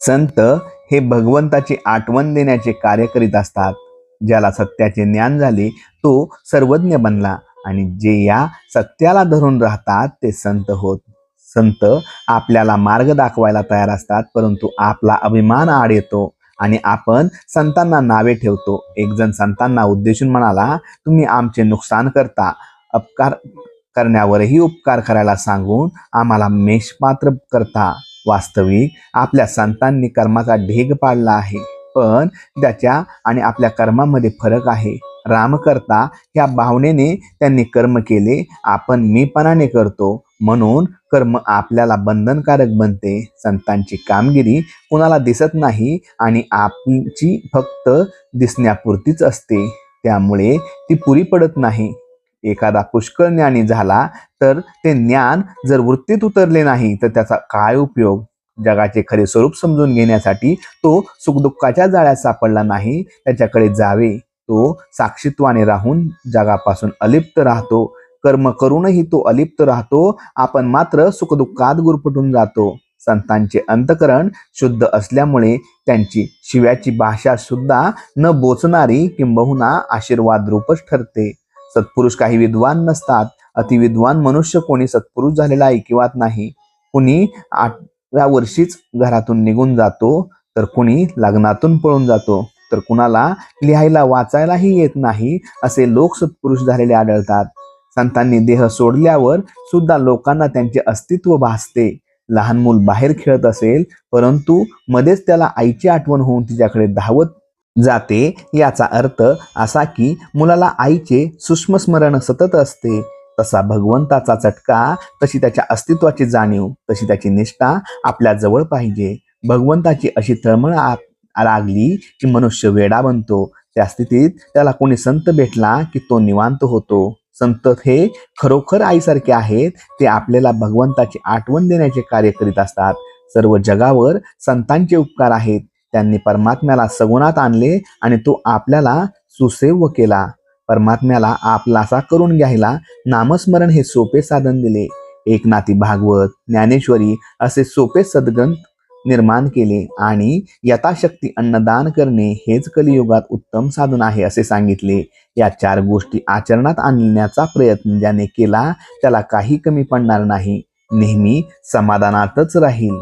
संत हे भगवंताची आठवण देण्याचे कार्य करीत असतात. ज्याला सत्याचे ज्ञान झाले तो सर्वज्ञ बनला आणि जे या सत्याला धरून राहतात ते संत होत. संत आपल्याला मार्ग दाखवायला तयार असतात परंतु आपला अभिमान आड येतो आणि आपण संतांना नावे ठेवतो. एकजण संतांना उद्देशून म्हणाला तुम्ही आमचे नुकसान करता. अपकार करण्यावरही उपकार करायला सांगून आम्हाला मेषपात्र करता. वास्तविक आपल्या संतांनी कर्माचा ढेग पाडला आहे. पण त्याच्या आणि आपल्या कर्मामध्ये फरक आहे. रामकर्ता ह्या भावनेने त्यांनी कर्म केले. आपण मीपणाने करतो. म्हणून कर्म आपल्याला बंधनकारक बनते. संतांची कामगिरी कुणाला दिसत नाही आणि आपची फक्त दिसण्यापुरतीच असते. त्यामुळे ती पुरी पडत नाही. एखादा पुष्कळ ज्ञानी झाला तर ते ज्ञान जर वृत्तीत उतरले नाही तर त्याचा काय उपयोग? जगाचे खरे स्वरूप समजून घेण्यासाठी तो सुखदुःखाच्या जाळ्यात सापडला नाही त्याच्याकडे जावे. तो साक्षीत्वाने राहून जगापासून अलिप्त राहतो. कर्म करूनही तो अलिप्त राहतो. आपण मात्र सुखदुःखात गुरफटून जातो. संतांचे अंतकरण शुद्ध असल्यामुळे त्यांची शिव्याची भाषा सुद्धा न बोचणारी किंबहुना आशीर्वाद रूपच ठरते. सत्पुरुष काही विद्वान नसतात. अतिविद्वान मनुष्य कोणी सत्पुरुष झालेला ऐकिवात नाही. कुणी आठव्या वर्षीच घरातून निघून जातो तर कुणी लग्नातून पळून जातो. तर कुणाला लिहायला वाचायलाही येत नाही असे लोक सत्पुरुष झालेले आढळतात. संतांनी देह सोडल्यावर सुद्धा लोकांना त्यांचे अस्तित्व भासते. लहान मूल बाहेर खेळत असेल परंतु मध्येच त्याला आईची आठवण होऊन तिच्याकडे धावत जाते. याचा अर्थ असा की मुलाला आईचे सूक्ष्म स्मरण सतत असते. तसा भगवंताचा चटका तशी त्याच्या अस्तित्वाची जाणीव तशी त्याची निष्ठा आपल्या जवळ पाहिजे. भगवंताची अशी तळमळ लागली की मनुष्य वेडा बनतो. त्या स्थितीत त्याला कोणी संत भेटला की तो निवांत होतो. संत हे खरोखर आईसारखे आहेत ते आपल्याला भगवंताची आठवण देण्याचे कार्य करीत असतात. सर्व जगावर संतांचे उपकार आहेत. त्यांनी परमात्म्याला सगुणात आणले आणि तो आपल्याला सुसेव्य केला. परमात्म्याला आपलासा करून घ्यायला नामस्मरण हे सोपे साधन दिले. एकनाथी भागवत ज्ञानेश्वरी असे सोपे सद्ग्रंथ निर्माण केले आणि यथाशक्ती अन्नदान करणे हेच कलियुगात उत्तम साधन आहे असे सांगितले. या चार गोष्टी आचरणात आणण्याचा प्रयत्न ज्याने केला त्याला काही कमी पडणार नाही. नेहमी समाधानातच राहील.